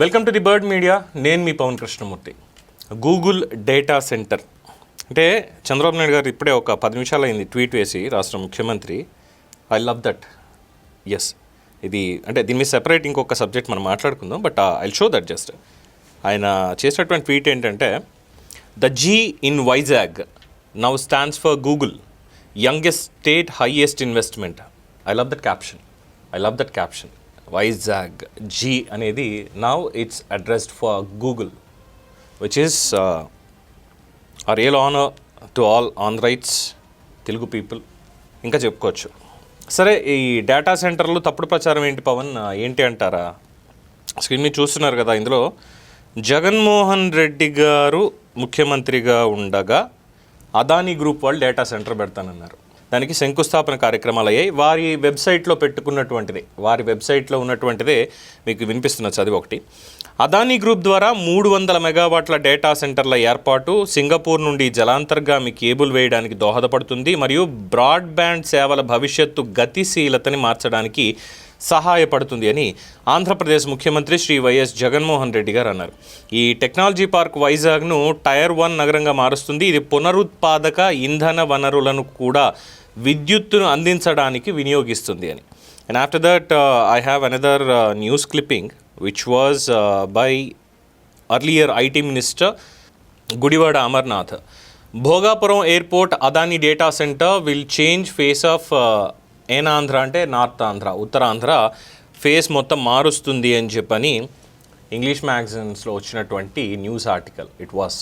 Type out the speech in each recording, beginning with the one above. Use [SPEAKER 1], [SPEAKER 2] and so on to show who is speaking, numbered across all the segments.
[SPEAKER 1] Welcome to the bird media నేను మీ Pawan Krishnamurthy. Google data centre అంటే చంద్రబాబు నాయుడు గారు ఇప్పుడే ఒక పది నిమిషాలు అయింది ట్వీట్ వేసి రాష్ట్ర ముఖ్యమంత్రి. ఐ లవ్ దట్ ఎస్ ఇది అంటే దీని మీద సెపరేట్ ఇంకొక సబ్జెక్ట్ మనం మాట్లాడుకుందాం but I show that just ఆయన చేసినటువంటి ట్వీట్ ఏంటంటే the G in Vizag now stands for Google youngest state highest investment I love that caption I love that caption Vizag G అనేది now it's addressed for Google which is a real honour to all on rights Telugu people ఇంకా చెప్పుకోవచ్చు. సరే ఈ data సెంటర్లు తప్పుడు ప్రచారం ఏంటి పవన్? ఏంటి అంటారా? స్క్రీన్ మీద చూస్తున్నారు కదా ఇందులో. జగన్మోహన్ రెడ్డి గారు ముఖ్యమంత్రిగా ఉండగా అదానీ గ్రూప్ వాళ్ళు డేటా సెంటర్ పెడతానన్నారు. దానికి శంకుస్థాపన కార్యక్రమాలు అయ్యాయి వారి వెబ్సైట్లో పెట్టుకున్నటువంటిదే. వారి వెబ్సైట్లో ఉన్నటువంటిదే మీకు వినిపిస్తున్న చదివి ఒకటి. అదానీ గ్రూప్ ద్వారా మూడు వందల మెగావాట్ల డేటా సెంటర్ల ఏర్పాటు సింగపూర్ నుండి జలాంతర్గామి కేబుల్ వేయడానికి దోహదపడుతుంది మరియు బ్రాడ్బ్యాండ్ సేవల భవిష్యత్తు గతిశీలతని మార్చడానికి సహాయపడుతుంది అని ఆంధ్రప్రదేశ్ ముఖ్యమంత్రి శ్రీ వైఎస్ జగన్మోహన్ రెడ్డి గారు అన్నారు. ఈ టెక్నాలజీ పార్క్ వైజాగ్ను టైర్ వన్ నగరంగా మారుస్తుంది. ఇది పునరుత్పాదక ఇంధన వనరులను కూడా విద్యుత్తును అందించడానికి వినియోగిస్తుంది అని. And after that I have another news clipping which was by earlier IT minister Gudivada Amarnath Bhogapuram airport Adani data centre will change face of ఏనాంధ్ర అంటే నార్త్ ఆంధ్ర ఉత్తరాంధ్ర ఫేస్ మొత్తం మారుస్తుంది అని చెప్పని ఇంగ్లీష్ మ్యాగజైన్స్లో వచ్చినటువంటి న్యూస్ ఆర్టికల్. ఇట్ వాస్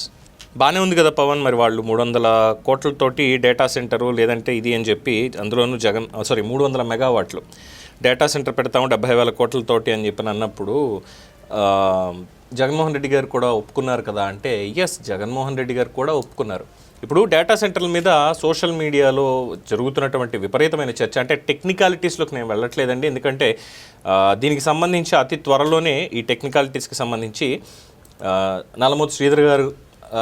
[SPEAKER 1] బాగానే ఉంది కదా పవన్ మరి వాళ్ళు మూడు వందల కోట్లతోటి డేటా సెంటరు లేదంటే ఇది అని చెప్పి అందులోనూ జగన్ సారీ మూడు వందల మెగావాట్లు డేటా సెంటర్ పెడతాము డెబ్బై వేల కోట్లతోటి అని చెప్పి అన్నప్పుడు జగన్మోహన్ రెడ్డి గారు కూడా ఒప్పుకున్నారు కదా అంటే ఎస్ జగన్మోహన్ రెడ్డి గారు కూడా ఒప్పుకున్నారు. ఇప్పుడు డేటా సెంటర్ల మీద సోషల్ మీడియాలో జరుగుతున్నటువంటి విపరీతమైన చర్చ అంటే టెక్నికాలిటీస్లోకి నేను వెళ్ళట్లేదండి. ఎందుకంటే దీనికి సంబంధించి అతి త్వరలోనే ఈ టెక్నికాలిటీస్కి సంబంధించి నలమూతి శ్రీధర్ గారు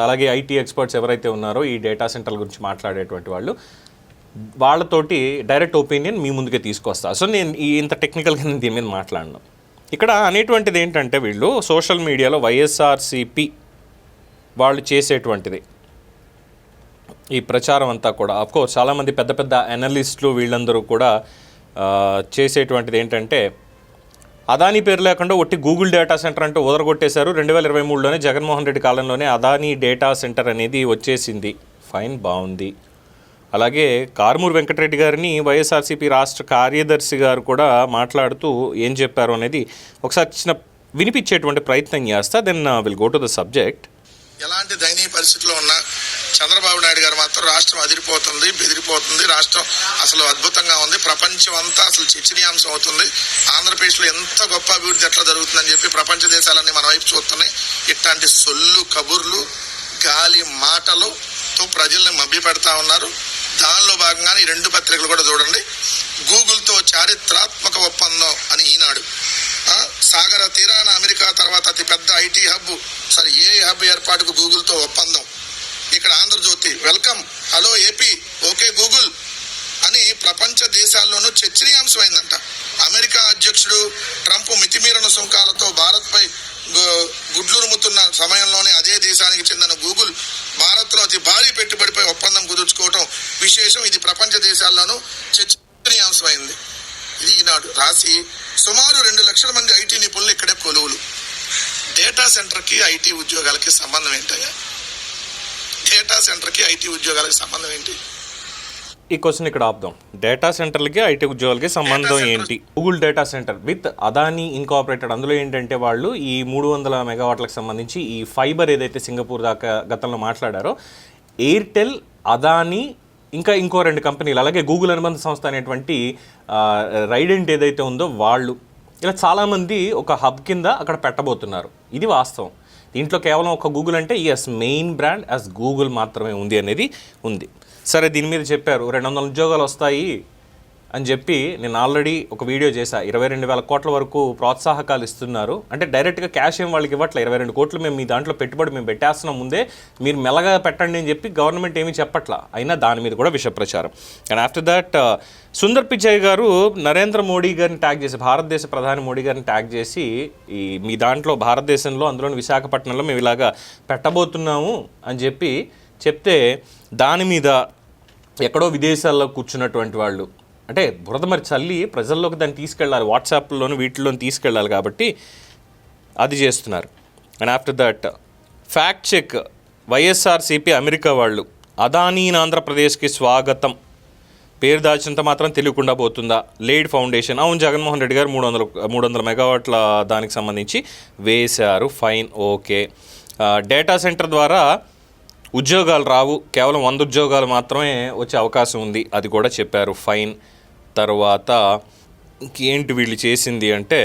[SPEAKER 1] అలాగే ఐటీ ఎక్స్పర్ట్స్ ఎవరైతే ఉన్నారో ఈ డేటా సెంటర్ల గురించి మాట్లాడేటువంటి వాళ్ళు వాళ్ళతోటి డైరెక్ట్ ఒపీనియన్ మీ ముందుకే తీసుకొస్తా. సో నేను ఈ ఇంత టెక్నికల్గా నేను దీని మీద మాట్లాడను. ఇక్కడ అనేటువంటిది ఏంటంటే వీళ్ళు సోషల్ మీడియాలో వైఎస్ఆర్సిపి వాళ్ళు చేసేటువంటిది. ఈ ప్రచారం అంతా కూడా. అఫ్కోర్స్ చాలామంది పెద్ద పెద్ద అనలిస్టులు వీళ్ళందరూ కూడా చేసేటువంటిది ఏంటంటే అదానీ పేరు లేకుండా ఒట్టి గూగుల్ డేటా సెంటర్ అంటూ ఉదరగొట్టేశారు. రెండు వేల ఇరవై మూడులోనే జగన్మోహన్ రెడ్డి కాలంలోనే అదానీ డేటా సెంటర్ అనేది వచ్చేసింది. ఫైన్ బాగుంది. అలాగే కారుమూరి వెంకటరెడ్డి గారిని వైఎస్ఆర్సీపీ రాష్ట్ర కార్యదర్శి గారు కూడా మాట్లాడుతూ ఏం చెప్పారు అనేది ఒకసారి చిన్న వినిపించేటువంటి ప్రయత్నం చేస్తా then will go to the subject
[SPEAKER 2] ఎలాంటి దయనీయ పరిస్థితిలో ఉన్నా చంద్రబాబు నాయుడు గారు మాత్రం రాష్ట్రం అదిరిపోతుంది బెదిరిపోతుంది. రాష్ట్రం అసలు అద్భుతంగా ఉంది. ప్రపంచం అంతా అసలు చర్చనీయాంశం అవుతుంది. ఆంధ్రప్రదేశ్లో ఎంత గొప్ప అభివృద్ధి ఎట్లా జరుగుతుందని చెప్పి ప్రపంచ దేశాలన్నీ మన వైపు చూస్తున్నాయి. ఇట్లాంటి సొల్లు కబుర్లు గాలి మాటలుతో ప్రజల్ని మభ్యపెడతా ఉన్నారు. దానిలో భాగంగానే ఈ రెండు పత్రికలు కూడా చూడండి. గూగుల్తో చారిత్రాత్మక ఒప్పందం అని ఈనాడు. సాగర తీరాన అమెరికా తర్వాత అతిపెద్ద ఐటీ హబ్ సరే ఏ హబ్ ఏర్పాటుకు గూగుల్తో ఒప్పందం. ఇక్కడ Andhrajyothi welcome. Hello AP. Okay Google అని ప్రపంచ దేశాల్లోనూ చర్చనీయాంశమైందంట. అమెరికా అధ్యక్షుడు ట్రంప్ మితిమీరిన సుంకాలతో భారత్పై గుడ్లురుముతున్న సమయంలోనే అదే దేశానికి చెందిన గూగుల్ భారత్లో అతి భారీ పెట్టుబడిపై ఒప్పందం కుదుర్చుకోవటం విశేషం. ఇది ప్రపంచ దేశాల్లోనూ చర్చనీయాంశమైంది. ఇది ఈనాడు రాసి సుమారు రెండు లక్షల మంది ఐటీ నిపుణులు ఇక్కడే కొలువులు. డేటా సెంటర్కి ఐటీ ఉద్యోగాలకి సంబంధం ఏంటయ్యా? డేటా సెంటర్కి ఐటీ ఉద్యోగాలకి సంబంధం ఏంటి?
[SPEAKER 1] ఈ క్వశ్చన్ ఇక్కడ ఆపుదాం. డేటా సెంటర్లకి ఐటీ ఉద్యోగాలకి సంబంధం ఏంటి? Google data centre with Adani incorporated అందులో ఏంటంటే వాళ్ళు ఈ మూడు వందల మెగావాట్లకు సంబంధించి ఈ ఫైబర్ ఏదైతే సింగపూర్ దాకా గతంలో మాట్లాడారో ఎయిర్టెల్ అదానీ ఇంకా ఇంకో రెండు కంపెనీలు అలాగే గూగుల్ అనుబంధ సంస్థ అనేటువంటి రైడెంట్ ఏదైతే ఉందో వాళ్ళు ఇలా చాలామంది ఒక హబ్ కింద అక్కడ పెట్టబోతున్నారు. ఇది వాస్తవం. దీంట్లో కేవలం ఒక గూగుల్ అంటే as main brand as Google మాత్రమే ఉంది అనేది ఉంది. సరే దీని మీద చెప్పారు రెండు వందల ఉద్యోగాలు వస్తాయి అని చెప్పి నేను ఆల్రెడీ ఒక వీడియో చేశా. ఇరవై రెండు వేల కోట్ల వరకు ప్రోత్సాహకాలు ఇస్తున్నారు. అంటే డైరెక్ట్గా క్యాష్ ఏం వాళ్ళకి ఇవ్వట్లే. ఇరవై రెండు కోట్లు మేము మీ దాంట్లో పెట్టుబడి మేము పెట్టేస్తున్నాం ముందే మీరు మెల్లగా పెట్టండి అని చెప్పి గవర్నమెంట్ ఏమీ చెప్పట్లా. అయినా దాని మీద కూడా విష ప్రచారం and after that Sundar Pichai garu Narendra Modi గారిని ట్యాగ్ చేసి భారతదేశ ప్రధాని మోడీ గారిని ట్యాగ్ చేసి ఈ మీ దాంట్లో భారతదేశంలో అందులోని విశాఖపట్నంలో మేము ఇలాగా పెట్టబోతున్నాము అని చెప్పి చెప్తే దాని మీద ఎక్కడో విదేశాల్లో కూర్చున్నటువంటి వాళ్ళు అంటే బురద మరి చల్లి ప్రజల్లోకి దాన్ని తీసుకెళ్ళాలి. వాట్సాప్లోను వీటిలోని తీసుకెళ్ళాలి కాబట్టి అది చేస్తున్నారు. And after that fact check YSRCP America వాళ్ళు అదానీన్ ఆంధ్రప్రదేశ్కి స్వాగతం. పేరు దాచినంత మాత్రం తెలియకుండా పోతుందా? Laid foundation. అవును జగన్మోహన్ రెడ్డి గారు మూడు వందల మూడు వందల మెగావాట్ల దానికి సంబంధించి వేశారు. ఫైన్ ఓకే డేటా సెంటర్ ద్వారా ఉద్యోగాలు రావు. కేవలం వంద ఉద్యోగాలు మాత్రమే వచ్చే అవకాశం ఉంది. అది కూడా చెప్పారు. ఫైన్ తర్వాత ఇంకేంటి వీళ్ళు చేసింది అంటే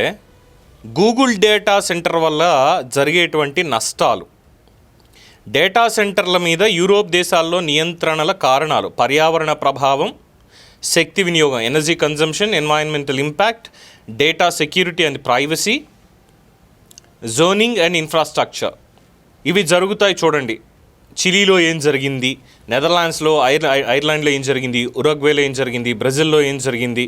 [SPEAKER 1] గూగుల్ డేటా సెంటర్ వల్ల జరిగేటువంటి నష్టాలు. డేటా సెంటర్ల మీద యూరోప్ దేశాల్లో నియంత్రణల కారణాలు పర్యావరణ ప్రభావం శక్తి వినియోగం energy consumption environmental impact data security and privacy zoning and infrastructure. ఇవి జరుగుతాయి చూడండి. చిలీలో ఏం జరిగింది? నెదర్లాండ్స్లో ఐర్ ఐర్లాండ్లో ఏం జరిగింది? ఉరగ్వేలో ఏం జరిగింది? బ్రెజిల్లో ఏం జరిగింది?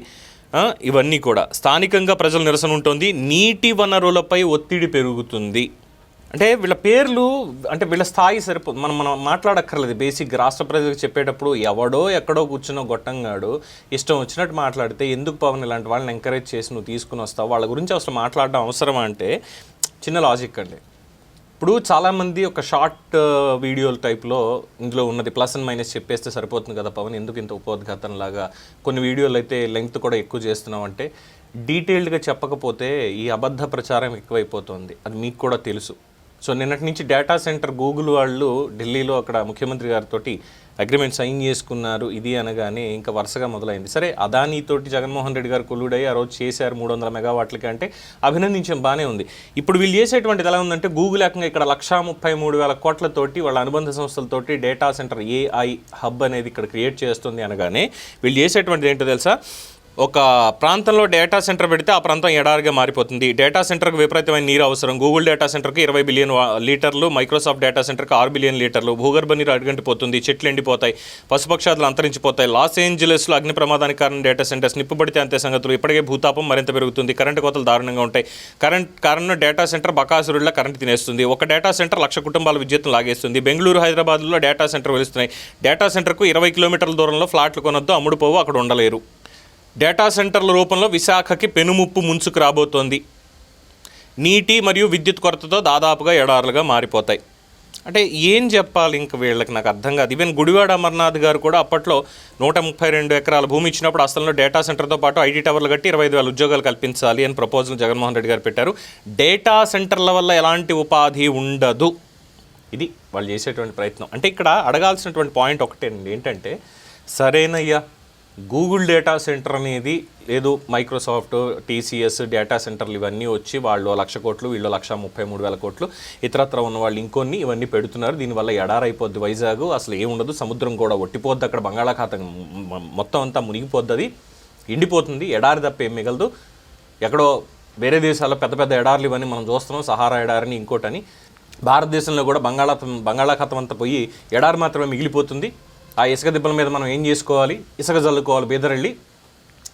[SPEAKER 1] ఇవన్నీ కూడా. స్థానికంగా ప్రజల నిరసన ఉంటుంది. నీటి వనరులపై ఒత్తిడి పెరుగుతుంది. అంటే వీళ్ళ పేర్లు అంటే వీళ్ళ స్థాయి సరిపో మనం మనం మాట్లాడక్కర్లేదు. బేసిక్ రాష్ట్ర ప్రజలకు చెప్పేటప్పుడు ఎవడో ఎక్కడో కూర్చున్న గొట్టంగాడు ఇష్టం వచ్చినట్టు మాట్లాడితే ఎందుకు పవన్ ఇలాంటి వాళ్ళని ఎంకరేజ్ చేసి నువ్వు తీసుకుని వస్తావు? వాళ్ళ గురించి అసలు మాట్లాడడం అవసరమా అంటే చిన్న లాజిక్ అండి. ఇప్పుడు చాలామంది ఒక షార్ట్ వీడియోల టైప్లో ఇందులో ఉన్నది ప్లస్ అండ్ మైనస్ చెప్పేస్తే సరిపోతుంది కదా పవన్ ఎందుకు ఇంత ఉపోద్ఘాతం లాగా కొన్ని వీడియోలు అయితే లెంగ్త్ కూడా ఎక్కువ చేస్తున్నాం అంటే డీటెయిల్డ్గా చెప్పకపోతే ఈ అబద్ధ ప్రచారం ఎక్కువైపోతుంది. అది మీకు కూడా తెలుసు. సో నిన్నటి నుంచి డేటా సెంటర్ గూగుల్ వాళ్ళు ఢిల్లీలో అక్కడ ముఖ్యమంత్రి గారితో అగ్రిమెంట్ సైన్ చేసుకున్నారు ఇది అనగానే ఇంకా వరుసగా మొదలైంది. సరే అదానీతోటి జగన్మోహన్ రెడ్డి గారు కొల్లుడై ఆ రోజు చేశారు మూడు వందల మెగావాట్లకి అంటే అభినందించడం బాగానే ఉంది. ఇప్పుడు వీళ్ళు చేసేటువంటిది ఎలా ఉందంటే గూగుల్ ఏకంగా ఇక్కడ లక్షా ముప్పై మూడు వేల కోట్లతోటి వాళ్ళ అనుబంధ సంస్థలతోటి డేటా సెంటర్ ఏఐ హబ్ అనేది ఇక్కడ క్రియేట్ చేస్తుంది అనగానే వీళ్ళు చేసేటువంటిది ఏంటో తెలుసా? ఒక ప్రాంతంలో డేటా సెంటర్ పెడితే ఆ ప్రాంతం ఎడారిగా మారిపోతుంది. డేటా సెంటర్కి విపరీతమైన నీరు అవసరం. గూగుల్ డేటా సెంటర్కి ఇరవై బిలియన్ లీటర్లు మైక్రోసాఫ్ట్ డేటా సెంటర్కి ఆరు బిలియన్ లీటర్లు. భూగర్భ నీరు అడుగంటిపోతుంది చెట్లు ఎండిపోతాయి పశుపక్షాదులు అంతరించిపోతాయి. లాస్ ఏంజలస్లో అగ్ని ప్రమాదానికి కారణం డేటా సెంటర్స్. నిప్పుబడితే అంతే సంగతులు. ఇప్పటికే భూతాపం మరింత పెరుగుతుంది. కరెంటు కోతలు దారుణంగా ఉంటాయి. కరెంట్ కారణం డేటా సెంటర్ బకాసురుడిలా కరెంట్ తినేస్తుంది. ఒక డేటా సెంటర్ లక్ష కుటుంబాల విద్యుత్తును లాగేస్తుంది. బెంగళూరు హైదరాబాద్లో డేటా సెంటర్ వెలుస్తున్నాయి. డేటా సెంటర్కు ఇరవై కిలోమీటర్ల దూరంలో ఫ్లాట్లు కొనొద్దు అమ్ముడుపోవు అక్కడ ఉండలేరు. డేటా సెంటర్ల రూపంలో విశాఖకి పెనుముప్పు ముంచుకు రాబోతోంది. నీటి మరియు విద్యుత్ కొరతతో దాదాపుగా ఎడారులుగా మారిపోతాయి. అంటే ఏం చెప్పాలి ఇంక వీళ్ళకి? నాకు అర్థం కాదు. ఈవెన్ గుడివాడ అమర్నాథ్ గారు కూడా అప్పట్లో నూట ముప్పై రెండు ఎకరాల భూమి ఇచ్చినప్పుడు అసలు డేటా సెంటర్తో పాటు ఐటీ టవర్లు కట్టి ఇరవై ఐదు వేల ఉద్యోగాలు కల్పించాలి అని ప్రపోజల్ జగన్మోహన్ రెడ్డి గారు పెట్టారు. డేటా సెంటర్ల వల్ల ఎలాంటి ఉపాధి ఉండదు. ఇది వాళ్ళు చేసేటువంటి ప్రయత్నం. అంటే ఇక్కడ అడగాల్సినటువంటి పాయింట్ ఒకటేనండి. ఏంటంటే సరేనయ్యా గూగుల్ డేటా సెంటర్ అనేది లేదు మైక్రోసాఫ్ట్ టీసీఎస్ డేటా సెంటర్లు ఇవన్నీ వచ్చి వాళ్ళు లక్ష కోట్లు వీళ్ళు లక్ష ముప్పై మూడు వేల కోట్లు ఇతరత్ర ఉన్న వాళ్ళు ఇంకొన్ని ఇవన్నీ పెడుతున్నారు. దీనివల్ల ఎడారైపోద్ది వైజాగ్ అసలు ఏముండదు సముద్రం కూడా ఒట్టిపోద్ది అక్కడ బంగాళాఖాతం మొత్తం అంతా మునిగిపోద్ది ఎండిపోతుంది ఎడారి తప్ప ఏం మిగలదు. ఎక్కడో వేరే దేశాల్లో పెద్ద పెద్ద ఎడార్లు ఇవన్నీ మనం చూస్తున్నాం సహారా ఎడారిని ఇంకోటని. భారతదేశంలో కూడా బంగాళాఖాతం బంగాళాఖాతం అంతా పోయి ఎడారి మాత్రమే మిగిలిపోతుంది. ఆ ఇసుక దిబ్బల మీద మనం ఏం చేసుకోవాలి? ఇసుక జల్లుకోవాలి బీదరెళ్ళి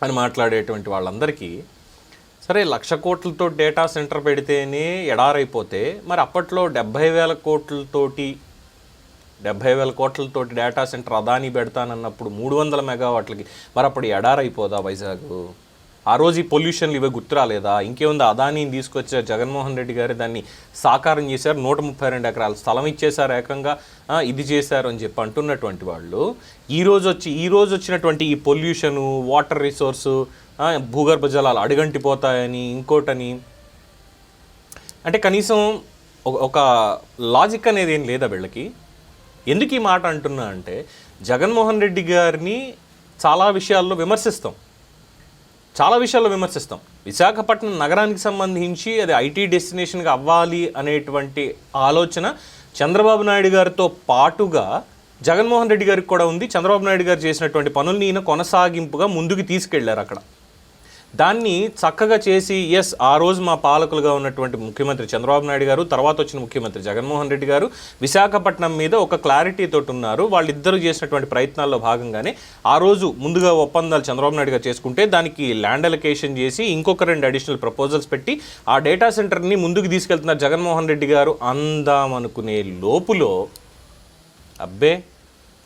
[SPEAKER 1] అని మాట్లాడేటువంటి వాళ్ళందరికీ సరే లక్ష కోట్లతో డేటా సెంటర్ పెడితేనే ఎడారైపోతే మరి అప్పట్లో డెబ్భై వేల కోట్లతోటి డెబ్భై వేల కోట్లతోటి డేటా సెంటర్ అదాని పెడతానన్నప్పుడు మూడు వందల మెగావాట్లకి మరి అప్పుడు ఎడారైపోదా వైజాగ్? ఆ రోజు ఈ పొల్యూషన్లు ఇవే గుర్తురాలేదా? ఇంకేముంది? అదానీని తీసుకొచ్చే జగన్మోహన్ రెడ్డి గారు దాన్ని సాకారం చేశారు నూట ముప్పై రెండు ఎకరాల స్థలం ఇచ్చేశారు ఏకంగా ఇది చేశారు అని చెప్పి అంటున్నటువంటి వాళ్ళు. ఈరోజు వచ్చి ఈరోజు వచ్చినటువంటి ఈ పొల్యూషను వాటర్ రిసోర్సు భూగర్భ జలాలు అడుగంటిపోతాయని ఇంకోటని అంటే కనీసం ఒక- ఒక లాజిక్ అనేది ఏం లేదా వీళ్ళకి? ఎందుకు ఈ మాట అంటున్నా అంటే జగన్మోహన్ రెడ్డి గారిని చాలా విషయాల్లో విమర్శిస్తాం. చాలా విషయాల్లో విమర్శిస్తాం. విశాఖపట్నం నగరానికి సంబంధించి అది ఐటీ డెస్టినేషన్గా అవ్వాలి అనేటువంటి ఆలోచన చంద్రబాబు నాయుడు గారితో పాటుగా జగన్మోహన్ రెడ్డి గారికి కూడా ఉంది. చంద్రబాబు నాయుడు గారు చేసినటువంటి పనుల్ని ఈయన కొనసాగింపుగా ముందుకు తీసుకెళ్ళారు అక్కడ. దాన్ని చక్కగా చేసి ఎస్ ఆ రోజు మా పాలకులుగా ఉన్నటువంటి ముఖ్యమంత్రి చంద్రబాబు నాయుడు గారు తర్వాత వచ్చిన ముఖ్యమంత్రి జగన్మోహన్ రెడ్డి గారు విశాఖపట్నం మీద ఒక క్లారిటీ తోటి ఉన్నారు. వాళ్ళిద్దరూ చేసినటువంటి ప్రయత్నాల్లో భాగంగానే ఆ రోజు ముందుగా ఒప్పందాలు చంద్రబాబు నాయుడు గారు చేసుకుంటే దానికి ల్యాండ్ అలొకేషన్ చేసి ఇంకొక రెండు అడిషనల్ ప్రపోజల్స్ పెట్టి ఆ డేటా సెంటర్ని ముందుకు తీసుకెళ్తున్నారు జగన్మోహన్ రెడ్డి గారు. అందామనుకునే లోపులో అబ్బే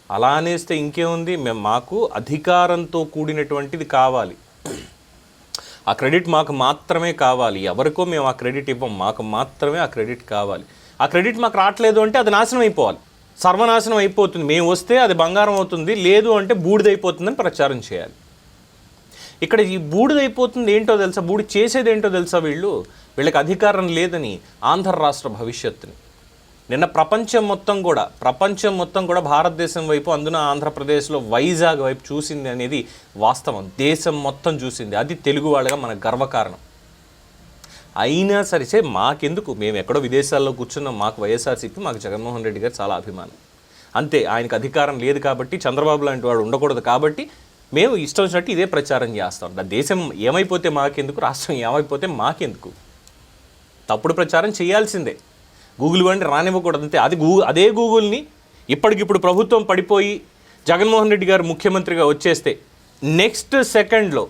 [SPEAKER 1] అలా అనేస్తే ఇంకేముంది? మేము మాకు అధికారంతో కూడినటువంటిది కావాలి. ఆ క్రెడిట్ మాకు మాత్రమే కావాలి. ఎవరికో మేము ఆ క్రెడిట్ ఇవ్వం. మాకు మాత్రమే ఆ క్రెడిట్ కావాలి. ఆ క్రెడిట్ మాకు రావట్లేదు అంటే అది నాశనం అయిపోవాలి. సర్వనాశనం అయిపోతుంది. మేము వస్తే అది బంగారం అవుతుంది. లేదు అంటే బూడిదైపోతుందని ప్రచారం చేయాలి. ఇక్కడ ఈ బూడిదైపోతుంది ఏంటో తెలుసా? బూడి చేసేది ఏంటో తెలుసా వీళ్ళు? వీళ్ళకి అధికారం లేదని ఆంధ్ర రాష్ట్ర భవిష్యత్తుని. నిన్న ప్రపంచం మొత్తం కూడా ప్రపంచం మొత్తం కూడా భారతదేశం వైపు అందున ఆంధ్రప్రదేశ్లో వైజాగ్ వైపు చూసింది అనేది వాస్తవం. దేశం మొత్తం చూసింది. అది తెలుగు వాళ్ళగా మన గర్వకారణం. అయినా సరే సే మాకెందుకు? మేము ఎక్కడో విదేశాల్లో కూర్చున్నాం. మాకు వైఎస్ఆర్సీపీ మాకు జగన్మోహన్ రెడ్డి గారు చాలా అభిమానం. అంతే ఆయనకు అధికారం లేదు కాబట్టి చంద్రబాబు లాంటి వాడు ఉండకూడదు కాబట్టి మేము ఇష్టం వచ్చినట్టు ఇదే ప్రచారం చేస్తాం. దేశం ఏమైపోతే మాకెందుకు? రాష్ట్రం ఏమైపోతే మాకెందుకు? తప్పుడు ప్రచారం చేయాల్సిందే. గూగుల్ వంటి రానివ్వకూడదు అంతే అది గూగుల్ అదే గూగుల్ని ఇప్పటికిప్పుడు ప్రభుత్వం పడిపోయి జగన్మోహన్ రెడ్డి గారు ముఖ్యమంత్రిగా వచ్చేస్తే నెక్స్ట్ సెకండ్లో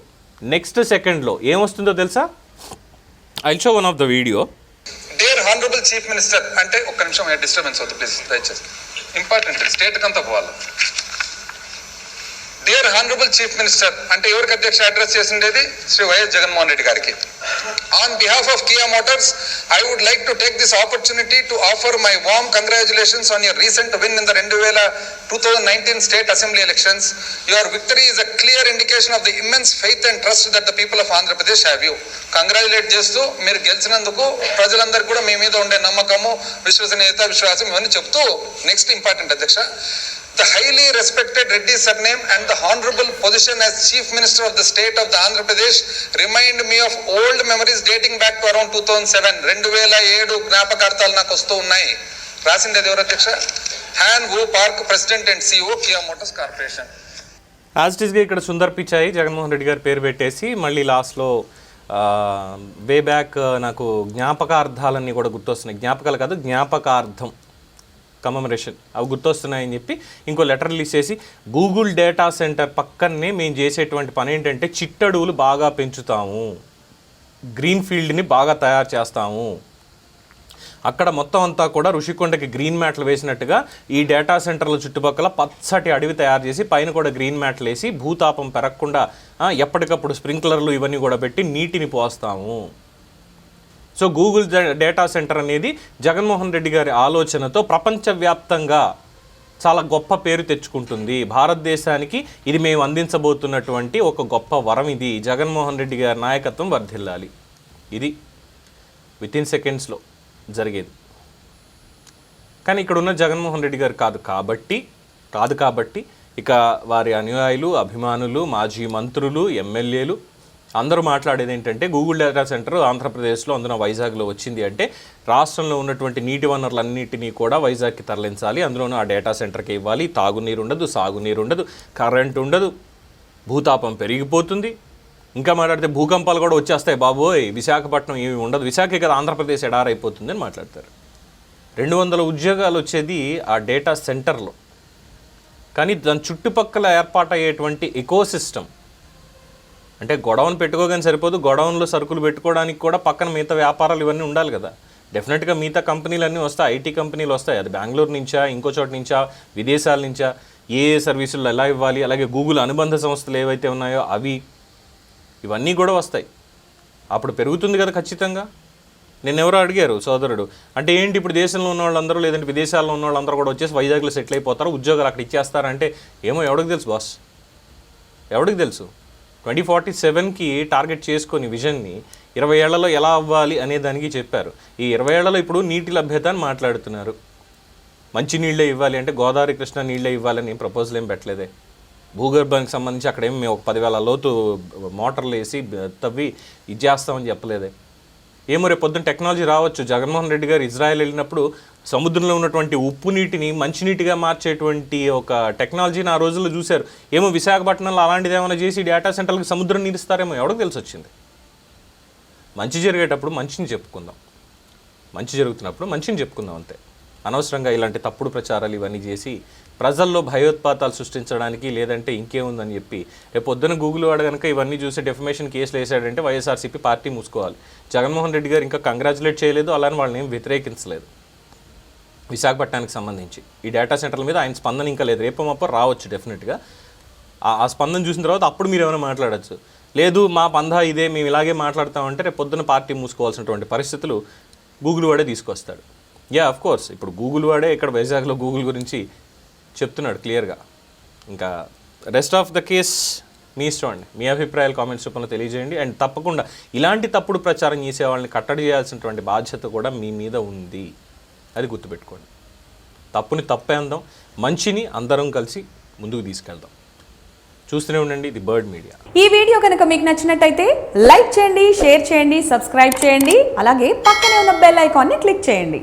[SPEAKER 1] నెక్స్ట్ సెకండ్లో ఏమొస్తుందో తెలుసా? I show one of the video
[SPEAKER 3] dear honourable chief minister అంటే ఒక్క నిమిషం డిస్టర్బెన్స్ అవుతుంది ప్లీజ్ దయచేసి. ఇంపార్టెంట్ స్టేట్కి అంతా పోవాలి. డియర్ హానరబుల్ చీఫ్ మినిస్టర్ అంటే ఎవరికి అధ్యక్ష అడ్రస్ చేసిండేది? శ్రీ వైఎస్ జగన్మోహన్ రెడ్డి గారికి. On behalf of Kia Motors I would like to take this opportunity to offer my warm congratulations on your recent win in the రెండు వేల two thousand nineteen state assembly elections your victory is a clear indication of the immense faith and trust that the people of Andhra Pradesh have you congratulate చేస్తూ మీరు గెలిచినందుకు ప్రజలందరికీ కూడా మీ మీద ఉండే నమ్మకము విశ్వసనీయత విశ్వాసం ఇవన్నీ చెప్తూ నెక్స్ట్ ఇంపార్టెంట్ అధ్యక్ష. The highly respected Reddy surname and the honorable position as Chief Minister of the state of the Andhra Pradesh remind me of old memories dating back to around 2007. రెండు వేల ఏడు జ్ఞాపకార్థాలు నాకు వస్తూ ఉన్నాయి. రాసిండేది ఎవరు అధ్యక్ష? Han Woo Park president and CEO Kia Motors corporation.
[SPEAKER 1] As it ఈస్గా ఇక్కడ సుందర్ పిచాయి జగన్మోహన్ రెడ్డి గారి పేరు పెట్టేసి మళ్ళీ లాస్ట్లో వే బ్యాక్ నాకు జ్ఞాపకార్థాలన్నీ కూడా గుర్తొస్తున్నాయి. జ్ఞాపకాలు కాదు జ్ఞాపకార్థం. కమమరేషన్ అవి గుర్తొస్తున్నాయని చెప్పి ఇంకో లెటర్ రిలీజ్ చేసి గూగుల్ డేటా సెంటర్ పక్కనే మేము చేసేటువంటి పని ఏంటంటే చిట్టడువులు బాగా పెంచుతాము. గ్రీన్ ఫీల్డ్ని బాగా తయారు చేస్తాము. అక్కడ మొత్తం అంతా కూడా ఋషికొండకి గ్రీన్ మ్యాట్లు వేసినట్టుగా ఈ డేటా సెంటర్ల చుట్టుపక్కల పచ్చటి అడవి తయారు చేసి పైన కూడా గ్రీన్ మ్యాట్లు వేసి భూతాపం పెరగకుండా ఎప్పటికప్పుడు స్ప్రింక్లర్లు ఇవన్నీ కూడా పెట్టి నీటిని పోస్తాము. సో గూగుల్ డేటా సెంటర్ అనేది జగన్మోహన్ రెడ్డి గారి ఆలోచనతో ప్రపంచవ్యాప్తంగా చాలా గొప్ప పేరు తెచ్చుకుంటుంది. భారతదేశానికి ఇది మేము అందించబోతున్నటువంటి ఒక గొప్ప వరం ఇది. జగన్మోహన్ రెడ్డి గారి నాయకత్వం వర్ధిల్లాలి. ఇది విత్ ఇన్ సెకండ్స్లో జరిగేది. కానీ ఇక్కడ ఉన్న జగన్మోహన్ రెడ్డి గారు కాదు కాబట్టి కాదు కాబట్టి ఇక వారి అనుయాయులు అభిమానులు మాజీ మంత్రులు ఎమ్మెల్యేలు అందరూ మాట్లాడేది ఏంటంటే గూగుల్ డేటా సెంటర్ ఆంధ్రప్రదేశ్లో అందున వైజాగ్లో వచ్చింది అంటే రాష్ట్రంలో ఉన్నటువంటి నీటి వనరులన్నింటినీ కూడా వైజాగ్కి తరలించాలి. అందులోనూ ఆ డేటా సెంటర్కి ఇవ్వాలి. తాగునీరు ఉండదు సాగునీరు ఉండదు కరెంట్ ఉండదు భూతాపం పెరిగిపోతుంది. ఇంకా మాట్లాడితే భూకంపాలు కూడా వచ్చేస్తాయి బాబోయ్. విశాఖపట్నం ఏమి ఉండదు. విశాఖే కదా ఆంధ్రప్రదేశ్ ఎడారైపోతుంది అని మాట్లాడతారు. రెండు వందల ఉద్యోగాలు వచ్చేది ఆ డేటా సెంటర్లో. కానీ దాని చుట్టుపక్కల ఏర్పాటయ్యేటువంటి ఎకోసిస్టమ్ అంటే గొడవను పెట్టుకోగానే సరిపోదు గొడవన్లో సరుకులు పెట్టుకోవడానికి కూడా పక్కన మిగతా వ్యాపారాలు ఇవన్నీ ఉండాలి కదా. డెఫినెట్గా మిగతా కంపెనీలన్నీ వస్తాయి ఐటీ కంపెనీలు వస్తాయి. అది బెంగళూరు నుంచా ఇంకో చోట నుంచా విదేశాల నుంచా ఏ ఏ సర్వీసులు ఎలా ఇవ్వాలి అలాగే గూగుల్ అనుబంధ సంస్థలు ఏవైతే ఉన్నాయో అవి ఇవన్నీ కూడా వస్తాయి. అప్పుడు పెరుగుతుంది కదా ఖచ్చితంగా. నేను ఎవరో అడిగారు సోదరుడు అంటే ఏంటి ఇప్పుడు దేశంలో ఉన్న వాళ్ళందరూ లేదంటే విదేశాల్లో ఉన్న వాళ్ళందరూ కూడా వచ్చేసి వైజాగ్లో సెటిల్ అయిపోతారు ఉద్యోగాలు అక్కడ ఇచ్చేస్తారంటే ఏమో ఎవడికి తెలుసు బాస్? ఎవడికి తెలుసు? ట్వంటీ ఫార్టీ సెవెన్కి టార్గెట్ చేసుకొని విజన్ని ఇరవై ఏళ్ళలో ఎలా అవ్వాలి అనే దానికి చెప్పారు. ఈ ఇరవై ఏళ్ళలో ఇప్పుడు నీటి లభ్యత అని మాట్లాడుతున్నారు. మంచి నీళ్ళే ఇవ్వాలి అంటే గోదావరి కృష్ణ నీళ్ళే ఇవ్వాలని ప్రపోజల్ ఏం పెట్టలేదే. భూగర్భానికి సంబంధించి అక్కడ ఏం మేము ఒక పదివేల లోతు మోటార్లు వేసి తవ్వి ఇది చేస్తామని చెప్పలేదే. ఏమో రేపు పొద్దున్న టెక్నాలజీ రావచ్చు. జగన్మోహన్ రెడ్డి గారు ఇజ్రాయెల్ వెళ్ళినప్పుడు సముద్రంలో ఉన్నటువంటి ఉప్పు నీటిని మంచినీటిగా మార్చేటువంటి ఒక టెక్నాలజీని ఆ రోజుల్లో చూశారు. ఏమో విశాఖపట్నంలో అలాంటిది ఏమైనా చేసి డేటా సెంటర్లకు సముద్రం నీరు ఇస్తారేమో తెలిసి వచ్చింది? మంచి జరిగేటప్పుడు మంచిని చెప్పుకుందాం. మంచి జరుగుతున్నప్పుడు మంచిని చెప్పుకుందాం అంతే. అనవసరంగా ఇలాంటి తప్పుడు ప్రచారాలు ఇవన్నీ చేసి ప్రజల్లో భయోత్పాతాలు సృష్టించడానికి లేదంటే ఇంకేముందని చెప్పి రేపు పొద్దున గూగుల్ వాడు కనుక ఇవన్నీ చూసి డెఫమేషన్ కేసులు వేసాడంటే వైఎస్ఆర్సీపీ పార్టీ మూసుకోవాలి. జగన్మోహన్ రెడ్డి గారు ఇంకా కంగ్రాచులేట్ చేయలేదు అలానే వాళ్ళని ఏం వ్యతిరేకించలేదు. విశాఖపట్నానికి సంబంధించి. ఈ డేటా సెంటర్ల మీద ఆయన స్పందన ఇంకా లేదు. రేపు మాపో రావచ్చు డెఫినెట్గా ఆ ఆ స్పందన చూసిన తర్వాత అప్పుడు మీరు ఏమైనా మాట్లాడచ్చు. లేదు మా పందా ఇదే మేము ఇలాగే మాట్లాడతామంటే రేపు పొద్దున పార్టీ మూసుకోవాల్సినటువంటి పరిస్థితులు గూగుల్ వాడే తీసుకొస్తాడు. యా అఫ్ కోర్స్ ఇప్పుడు గూగుల్ వాడే ఇక్కడ వైజాగ్లో గూగుల్ గురించి చెప్తున్నాడు క్లియర్గా ఇంకా రెస్ట్ ఆఫ్ ద కేస్ మీ ఇష్టం అండి. మీ అభిప్రాయాలు కామెంట్స్ రూపంలో తెలియజేయండి. అండ్ తప్పకుండా ఇలాంటి తప్పుడు ప్రచారం చేసే వాళ్ళని కట్టడి చేయాల్సినటువంటి బాధ్యత కూడా మీ మీద ఉంది. అది గుర్తుపెట్టుకోండి. తప్పుని తప్పే అందాం మంచిని అందరం కలిసి ముందుకు తీసుకెళ్దాం. చూస్తూనే ఉండండి ది బర్డ్ మీడియా.
[SPEAKER 4] ఈ వీడియో కనుక మీకు నచ్చినట్టయితే లైక్ చేయండి షేర్ చేయండి సబ్స్క్రైబ్ చేయండి అలాగే పక్కనే ఉన్న బెల్ ఐకాన్ని క్లిక్ చేయండి.